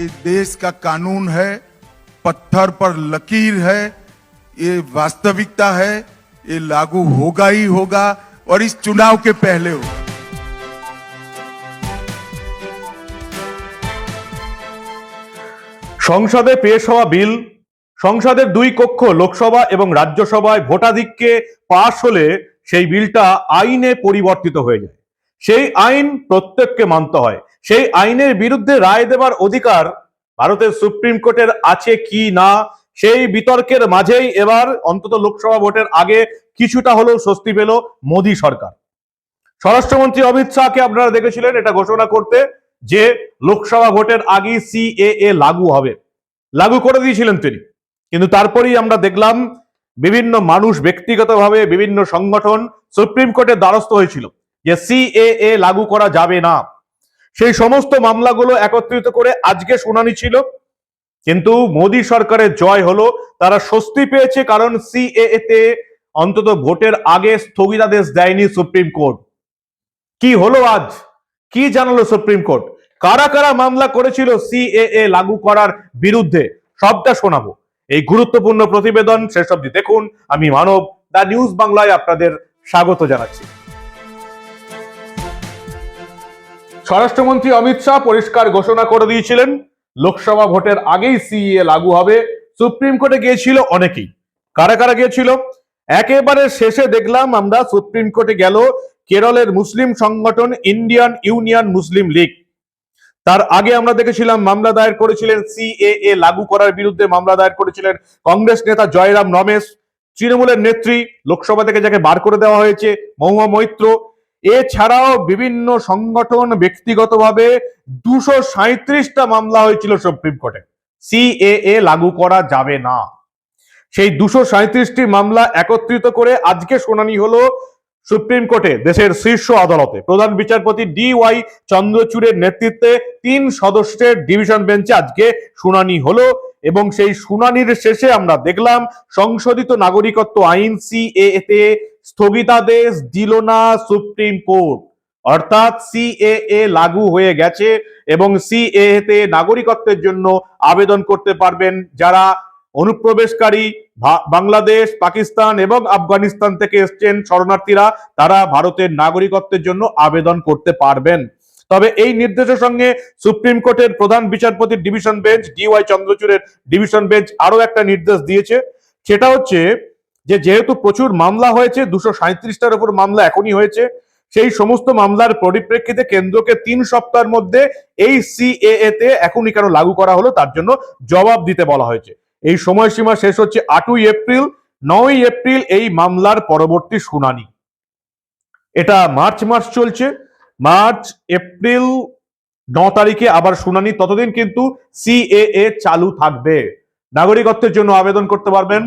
ये देश का कानून है पत्थर पर लकीर है ये वास्तविकता है ये लागू होगा ही होगा और इस चुनाव के पहले होगा সংসদে পেশ হওয়া বিল সংসদের দুই কক্ষ লোকসভা এবং রাজ্যসভায় ভোটাধিক্যে পাশ হলে সেই বিলটা আইনে পরিবর্তিত হয়ে যায় সেই আইন প্রত্যেককে মানতে হয় সেই আইনের বিরুদ্ধে রায় দেবার অধিকার ভারতের সুপ্রিম কোর্টের আছে কি না, সেই বিতর্কের মাঝেই এবার অন্তত লোকসভা ভোটের আগে কিছুটা হলেও স্বস্তি পেল মোদী সরকার। স্বরাষ্ট্রমন্ত্রী অমিত শাহকে আপনারা দেখেছিলেন, এটা ঘোষণা করতে যে লোকসভা ভোটের আগেই সিএএ লাগু হবে। লাগু করে দিয়েছিলেন তিনি। কিন্তু তারপরেই আমরা দেখলাম বিভিন্ন মানুষ ব্যক্তিগতভাবে, বিভিন্ন সংগঠন সুপ্রিম কোর্টের দ্বারস্থ হয়েছিল যে সিএএ লাগু করা যাবে না। সেই সমস্ত মামলাগুলো একত্রিত করে আজকে শুনানি ছিল। কিন্তু মোদী সরকারের জয় হলো, তারা স্বস্তি পেয়েছে কারণ সিএএ তে অন্তত ভোটের আগে স্থগিতাদেশ দেয়নি সুপ্রিম কোর্ট। কি হলো আজ? কি জানালো সুপ্রিম কোর্ট? কারা কারা মামলা করেছিল সিএএ লাগু করার বিরুদ্ধে? সবটা শোনাবো। এই গুরুত্বপূর্ণ প্রতিবেদন শেষ অব্দি দেখুন। আমি মানব দা নিউজ বাংলায় আপনাদের স্বাগত জানাচ্ছি। স্বরাষ্ট্রমন্ত্রী অমিত শাহ পরিষ্কার ঘোষণা করে দিয়েছিলেন, লোকসভা ভোটের আগেই সিএ লাগু হবে। সুপ্রিম কোর্টে গিয়েছিল অনেকেই। কারা কারা গিয়েছিল? একেবারে শেষে দেখলাম আমরা, সুপ্রিম কোর্টে গেল কেরলের মুসলিম সংগঠন ইন্ডিয়ান ইউনিয়ন মুসলিম লীগ। তার আগে আমরা দেখেছিলাম মামলা দায়ের করেছিলেন সিএএ লাগু করার বিরুদ্ধে মামলা দায়ের করেছিলেন কংগ্রেস নেতা জয়রাম রমেশ। তৃণমূলের নেত্রী, লোকসভা থেকে যাকে বার করে দেওয়া হয়েছে, মহুয়া মৈত্র। এছাড়াও বিভিন্ন সংগঠন ব্যক্তিগতভাবে দুশো সাঁত্রিশটা মামলা হয়েছিল সুপ্রিম কোর্টে। সিএএ লাগু করা যাবে না। সেই দুশো সাঁত্রিশটি মামলা একত্রিত করে আজকে শুনানি হলো সুপ্রিম কোর্টে দেশের শীর্ষ আদালতে। প্রধান বিচারপতি ডি ওয়াই চন্দ্রচূড়ের নেতৃত্বে তিন সদস্যের ডিভিশন বেঞ্চে আজকে শুনানি হলো এবং সেই শুনানির শেষে আমরা দেখলাম সংশোধিত নাগরিকত্ব আইন সিএ তে স্থগিতাদেশ দিল না সুপ্রিম কোর্ট। অর্থাৎ সিএএ লাগু হয়ে গেছে এবং সিএ তে নাগরিকত্বের জন্য আবেদন করতে পারবেন যারা অনুপ্রবেশকারী বাংলাদেশ, পাকিস্তান এবং আফগানিস্তান থেকে এসছেন শরণার্থীরা, তারা ভারতের নাগরিকত্বের জন্য আবেদন করতে পারবেন। তবে এই নির্দেশের সঙ্গে সুপ্রিম কোর্টের প্রধান বিচারপতির ডিভিশন বেঞ্চ ডিওয়াই চন্দ্রচূড়ের ডিভিশন বেঞ্চ আরও একটা নির্দেশ দিয়েছে। সেটা হচ্ছে যে যেহেতু প্রচুর মামলা হয়েছে, দুশো সাঁত্রিশটার উপর মামলা এখনই হয়েছে, সেই সমস্ত মামলার পরিপ্রেক্ষিতে কেন্দ্রকে তিন সপ্তাহের মধ্যে এই সিএএ তে এখনই কেন লাগু করা হলো, তার জন্য জবাব দিতে বলা হয়েছে। এই সময়সীমা শেষ হচ্ছে আটই এপ্রিল নয় এপ্রিল এই মামলার পরবর্তী শুনানি। এটা মার্চ মাস চলছে, মার্চ এপ্রিল ন তারিখে আবার শুনানি, ততদিন কিন্তু সিএএ চালু থাকবে। নাগরিকত্বের জন্য আবেদন করতে পারবেন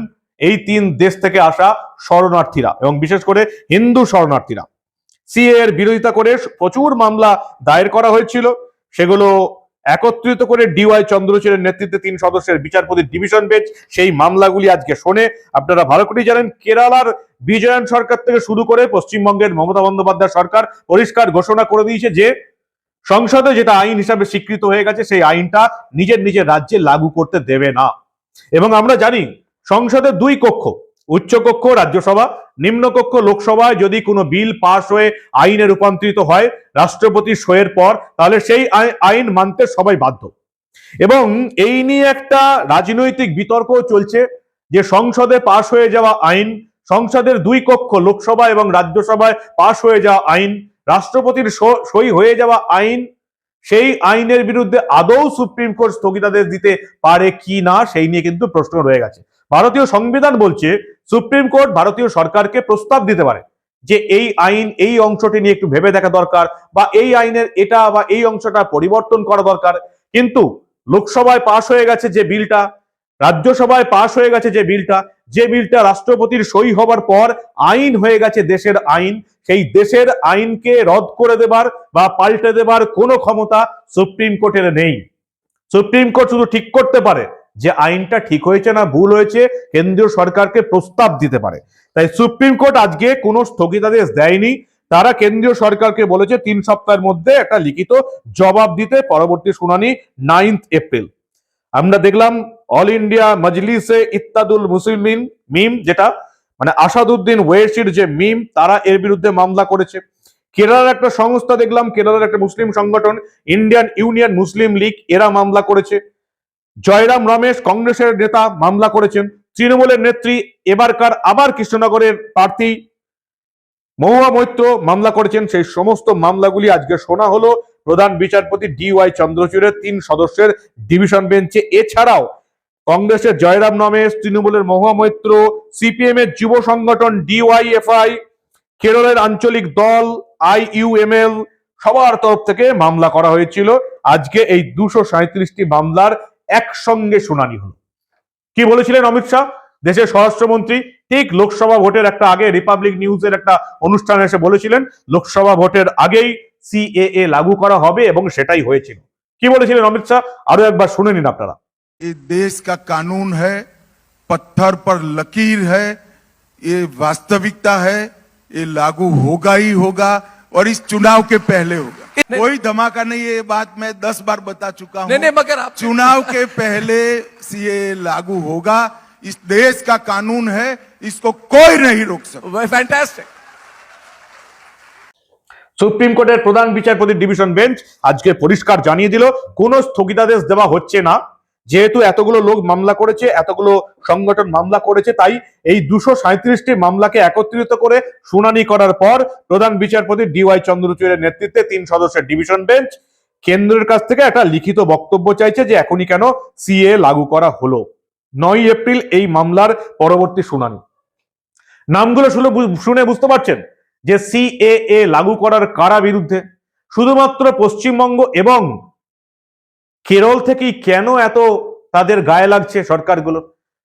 এই তিন দেশ থেকে আসা শরণার্থীরা এবং বিশেষ করে হিন্দু শরণার্থীরা। সিএ এর বিরোধিতা করে প্রচুর মামলা দায়ের করা হয়েছিল। সেগুলো একত্রিত করে ডিওয়াই চন্দ্রচূড়ের নেতৃত্বে তিন সদস্যের বিচারপতি ডিভিশন বেঞ্চ সেই মামলাগুলি আজকে শোনে। আপনারা ভালো করেই জানেন, কেরালার বিজয়ন সরকার থেকে শুরু করে পশ্চিমবঙ্গের মমতা বন্দ্যোপাধ্যায় সরকার পরিষ্কার ঘোষণা করে দিয়েছে যে, সংসদে যেটা আইন হিসাবে স্বীকৃত হয়ে গেছে, সেই আইনটা নিজের নিজের রাজ্যে লাগু করতে দেবে না। এবং আমরা জানি সংসদের দুই কক্ষ, উচ্চ কক্ষ রাজ্যসভা নিম্নকক্ষ লোকসভায় যদি কোনো বিল পাশ হয়ে আইনে রূপান্তরিত হয় রাষ্ট্রপতি সইয়ের পর, তাহলে সেই আই- আইন মানতে সবাই বাধ্য। এবং এই নিয়ে একটা রাজনৈতিক বিতর্ক চলছে যে সংসদে পাশ হয়ে যাওয়া আইন, সংসদের দুই কক্ষ লোকসভা এবং রাজ্যসভায় পাশ হয়ে যাওয়া আইন, রাষ্ট্রপতির সই হয়ে যাওয়া আইন, সেই আইনের বিরুদ্ধে আদৌ সুপ্রিম কোর্ট স্থগিতাদেশ দিতে পারে কি না, সেই নিয়ে কিন্তু প্রশ্ন রয়ে গেছে। ভারতীয় সংবিধান বলছে, সুপ্রিম কোর্ট ভারতীয় সরকারকে প্রস্তাব দিতে পারে যে এই আইন এই অংশটি নিয়ে একটু ভেবে দেখা দরকার বা এই আইনের এটা বা এই অংশটা পরিবর্তন করা দরকার। কিন্তু লোকসভায় পাশ হয়ে গেছে যে বিলটা, রাজ্যসভায় পাশ হয়ে গেছে যে বিলটা যে বিলটা রাষ্ট্রপতির সই হবার পর আইন হয়ে গেছে দেশের আইন, সেই দেশের আইনকে রদ করে দেবার বা পাল্টে দেবার কোনো ক্ষমতা সুপ্রিম কোর্টের নেই। সুপ্রিম কোর্ট শুধু ঠিক করতে পারে যে আইনটা ঠিক হয়েছে না ভুল হয়েছে, কেন্দ্রীয় সরকারকে প্রস্তাব দিতে পারে। তাই সুপ্রিম কোর্ট আজকে কোনো স্থগিতাদেশ দেয়নি। তারা কেন্দ্রীয় সরকারকে বলেছে, তিন সপ্তাহের মধ্যে একটা লিখিত জবাব দিতে, পরবর্তী শুনানি নাইন্থ এপ্রিল। আমরা দেখলাম, অল ইন্ডিয়া মজলিসে ইত্তাদুল মুসলিমিন মিম, যেটা মানে আসাদুদ্দিন ওয়েসির যে মিম, তারা এর বিরুদ্ধে মামলা করেছে। কেরালার একটা সংস্থা দেখলাম, কেরালার একটা মুসলিম সংগঠন, ইন্ডিয়ান ইউনিয়ন মুসলিম লীগ, এরা মামলা করেছে। জয়রাম রমেশ কংগ্রেসের নেতা মামলা করেছেন। তৃণমূলের নেত্রী এবারকার আবার কৃষ্ণনগরের প্রার্থী মহুয়া মৈত্র মামলা করেছেন। সেই সমস্ত মামলাগুলি আজকে শোনা হলো। প্রধান বিচারপতি ডি ওয়াই চন্দ্রচূড়ের তিন সদস্যের ডিভিশন বেঞ্চে। এছাড়াও কংগ্রেসের জয়রাম রমেশ, তৃণমূলের মহুয়া মৈত্র, সিপিএম এর যুব সংগঠন ডিওয়াইএফআই, কেরলের আঞ্চলিক দল আইইউএমএল সবার তরফ থেকে মামলা করা হয়েছিল। আজকে এই দুশো সাঁত্রিশটি মামলার একসঙ্গে শুনানি হলো কি বলেছিলেন অমিত শাহ দেশের স্বরাষ্ট্রমন্ত্রী ঠিক লোকসভা ভোটের একটা আগে রিপাবলিক নিউজের একটা অনুষ্ঠানে এসে বলেছিলেন লোকসভা ভোটের আগেই সিএএ লাগু করা হবে এবং সেটাই হয়েছিল কি বলেছিলেন অমিত শাহ আরো একবার শুনে নিন আপনারা ये देश का कानून है पत्थर पर लकीर है ये वास्तविकता है ये लागू होगा ही होगा और इस चुनाव के पहले होगा कोई धमाका नहीं है ये बात मैं दस बार बता चुका नहीं नहीं हूँ मगर आप चुनाव के पहले ये लागू होगा इस देश का कानून है इसको कोई नहीं रोक सकता फैंटास्टिक সুপ্রিম কোর্টের প্রধান বিচারপতি ডিভিশন বেঞ্চ আজকে পরিষ্কার জানিয়ে দিল কোনো স্থগিতাদেশ দেওয়া হচ্ছে না যেহেতু এতগুলো লোক মামলা করেছে, এতগুলো সংগঠন মামলা করেছে, তাই এই দুশো সাঁত্রিশটি মামলাকে একত্রিত করে শুনানি করার পর প্রধান বিচারপতি ডিওয়াই চন্দ্রচূড়ের নেতৃত্বে তিন সদস্যের ডিভিশন বেঞ্চ কেন্দ্রের কাছ থেকে একটা লিখিত বক্তব্য চাইছে যে এখনই কেন সিএ লাগু করা হলো। নয় এপ্রিল এই মামলার পরবর্তী শুনানি। নামগুলো শুনে শুনে বুঝতে পারছেন যে সিএএ লাগু করার কারা বিরুদ্ধে? শুধুমাত্র পশ্চিমবঙ্গ এবং কেরল থেকেই কেন এত তাদের গায়ে লাগছে সরকারগুলো?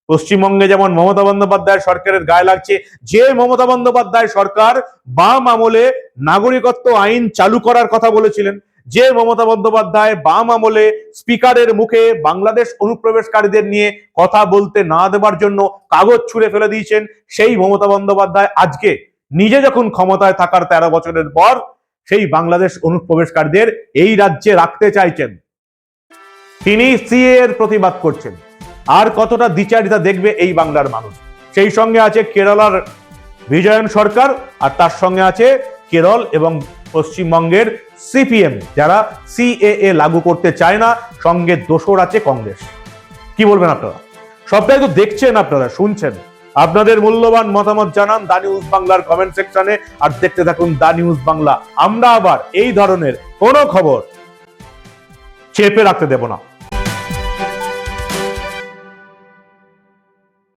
পশ্চিমবঙ্গে যেমন মমতা বন্দ্যোপাধ্যায় সরকারের গায়ে লাগছে, যে মমতা বন্দ্যোপাধ্যায় সরকার বাম আমলে নাগরিকত্ব আইন চালু করার কথা বলেছিলেন, যে মমতা বন্দ্যোপাধ্যায় বাম আমলে স্পিকারের মুখে বাংলাদেশ অনুপ্রবেশকারীদের নিয়ে কথা বলতে না দেবার জন্য কাগজ ছুঁড়ে ফেলে দিয়েছেন, সেই মমতা বন্দ্যোপাধ্যায় আজকে নিজে যখন ক্ষমতায় থাকার তেরো বছরের পর, সেই বাংলাদেশ অনুপ্রবেশকারীদের এই রাজ্যে রাখতে চাইছেন। তিনি সিএ এর প্রতিবাদ করছেন। আর কতটা দ্বিচারিতা দেখবে এই বাংলার মানুষ? সেই সঙ্গে আছে কেরালার বিজয়ন সরকার, আর তার সঙ্গে আছে কেরল এবং পশ্চিমবঙ্গের সিপিএম, যারা সিএএ লাগু করতে চায় না, সঙ্গে দোসর আছে কংগ্রেস। কি বলবেন আপনারা? সবটাই তো দেখছেন আপনারা, শুনছেন। আপনাদের মূল্যবান মতামত জানান দা নিউজ বাংলার কমেন্ট সেকশনে আর দেখতে থাকুন দা নিউজ বাংলা। আমরা আবার এই ধরনের কোনো খবর চেপে রাখতে দেব না।